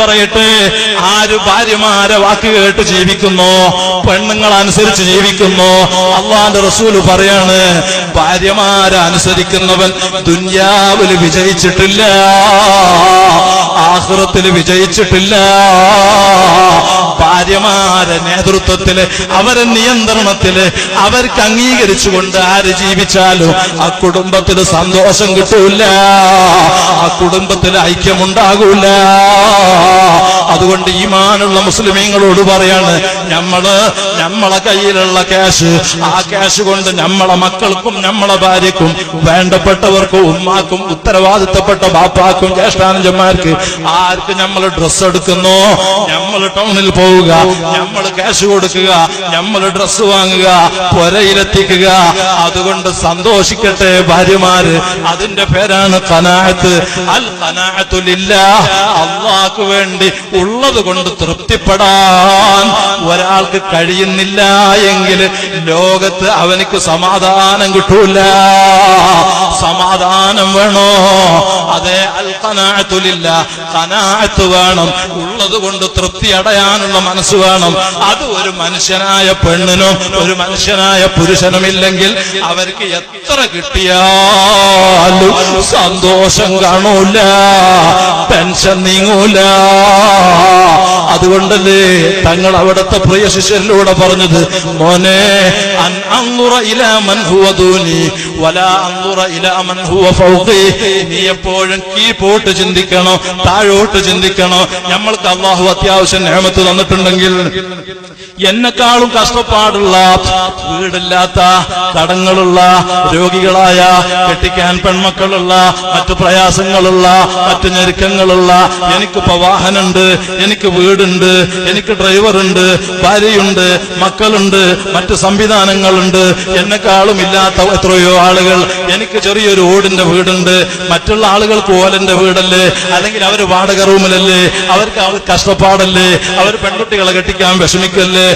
പറയട്ടെ? ആര് ഭാര്യമാരെ വാക്ക് കേട്ട് ജീവിക്കുന്നു? പെണ്ണുങ്ങൾ അനുസരിച്ച് ജീവിക്കുന്നു? അള്ളാന്റെ റസൂൽ പറയാണ് ഭാര്യമാരെ അനുസരിക്കുന്നവൻ ദുന്യാവിൽ വിജയിച്ചിട്ടില്ല ആഹ്റത്തിൽ വിജയിച്ചിട്ടില്ല. ഭാര്യമാരെ നേതൃത്വത്തിൽ അവരെ നിയന്ത്രണത്തിൽ അവർക്ക് അംഗീകരിച്ചുകൊണ്ട് ആര് ജീവിച്ചാലും ആ കുടുംബത്തിന് സന്തോഷം കിട്ടൂല. ആ കുടുംബത്തിൽ ഐക്യമുണ്ടാകൂല. അതുകൊണ്ട് ഈമാനുള്ള മുസ്ലിമീങ്ങളോട് പറയാണ് നമ്മൾ നമ്മളെ കയ്യിലുള്ള ക്യാഷ് ആ ക്യാഷ് കൊണ്ട് നമ്മളെ മക്കൾക്കും നമ്മളെ ഭാര്യക്കും വേണ്ടപ്പെട്ടവർക്കും ഉമ്മാക്കും ഉത്തരവാദിത്തപ്പെട്ട ബാപ്പാക്കും ജ്യേഷ്ഠാനന്ദന്മാർക്ക് ആർക്ക് നമ്മൾ ഡ്രസ്സ് എടുക്കുന്നു? നമ്മൾ ടൗണിൽ പോവുക നമ്മൾ ക്യാഷ് കൊടുക്കുക നമ്മൾ ഡ്രസ്സ് വാങ്ങുക പുരയിലെത്തിക്കുക. അതുകൊണ്ട് സന്തോഷിക്കട്ടെ ഭാര്യമാര്. അതിന്റെ പേരാണ് കനാഅത്ത് അൽ കനാഅത്തുലില്ല അള്ളാഹ്ക്ക് വേണ്ടി ഉള്ളത് കൊണ്ട് തൃപ്തിപ്പെടാൻ ഒരാൾക്ക് കഴിയുന്നില്ല എങ്കിൽ ലോകത്ത് അവനക്ക് സമാധാനം കിട്ടൂല. സമാധാനം വേണോ? അതെ അൽ കനാഴത്ത് വേണം. ഉള്ളത് കൊണ്ട് തൃപ്തി അടയാനുള്ള മനസ്സ് വേണം. അത് ഒരു മനുഷ്യനായ പെണ്ണിനും ഒരു മനുഷ്യനായ പുരുഷനും ഇല്ലെങ്കിൽ അവർക്ക് എത്ര കിട്ടിയാലും സന്തോഷം കാണൂല പെൻഷൻ നീങ്ങൂല. അതുകൊണ്ടല്ലേ തങ്ങൾ അവിടുത്തെ പ്രിയ ശിഷ്യരിലൂടെ പറഞ്ഞത്? മോനെ നീ എപ്പോഴും കീപ്പോട്ട് ചിന്തിക്കണോ താഴോട്ട് ചിന്തിക്കണോ? നമ്മൾക്ക് അള്ളാഹു അത്യാവശ്യം നേമത്ത് തന്നിട്ടുണ്ടെങ്കിൽ എന്നെക്കാളും കഷ്ടപ്പാടുള്ള വീടില്ലാത്ത കടങ്ങളുള്ള രോഗികളായ കെട്ടിക്കാൻ പെൺമക്കളുള്ള മറ്റു പ്രയാസങ്ങളുള്ള മറ്റു ഞെരുക്കങ്ങളുള്ള എനിക്ക് വാഹനമുണ്ട് എനിക്ക് വീടുണ്ട് എനിക്ക് ഡ്രൈവറുണ്ട് ഭാര്യയുണ്ട് മക്കളുണ്ട് മറ്റു സംവിധാനങ്ങളുണ്ട്. എന്നെക്കാളും ഇല്ലാത്ത എത്രയോ ആളുകൾ എനിക്ക് ചെറിയൊരു ഓടിന്റെ വീടുണ്ട്. മറ്റുള്ള ആളുകൾക്ക് ഓലന്റെ വീടല്ലേ? അല്ലെങ്കിൽ അവർ വാടക റൂമിലല്ലേ? അവർക്ക് അവർ കഷ്ടപ്പാടല്ലേ? അവർ പെൺകുട്ടികളെ കെട്ടിക്കാൻ വിഷമിക്കല്ലേ?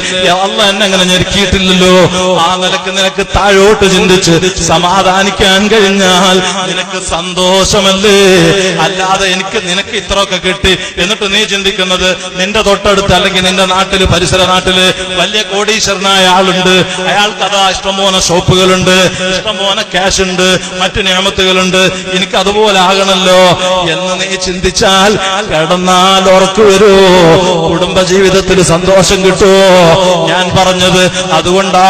അല്ല എന്നെ അങ്ങനെ ഞെരുക്കിയിട്ടില്ലല്ലോ. ആ നിലയ്ക്ക് നിനക്ക് താഴോട്ട് ചിന്തിച്ച് സമാധാനിക്കാൻ കഴിഞ്ഞാൽ നിനക്ക് സന്തോഷമല്ലേ? അല്ലാതെ എനിക്ക് നിനക്ക് ഇത്രയൊക്കെ കിട്ടി. എന്നിട്ട് നീ ചിന്തിക്കുന്നത് നിന്റെ തൊട്ടടുത്ത് അല്ലെങ്കിൽ നിന്റെ നാട്ടിൽ പരിസര നാട്ടിൽ വലിയ കോടീശ്വരനായ ആളുണ്ട്. അയാൾക്ക് അതാ ഇഷ്ടംപോലെ ഷോപ്പുകളുണ്ട് ഇഷ്ടംപോലെ ക്യാഷ് ഉണ്ട് മറ്റു നിയമത്തുകളുണ്ട്. എനിക്ക് അതുപോലെ ആകണല്ലോ. എന്ന് നീ ചിന്തിച്ചാൽ കിടന്നാൽ ഉറക്കു വരുമോ കുടുംബ ജീവിതത്തിൽ സന്തോഷം കിട്ടുമോ ഞാൻ പറഞ്ഞത് അതുകൊണ്ടാ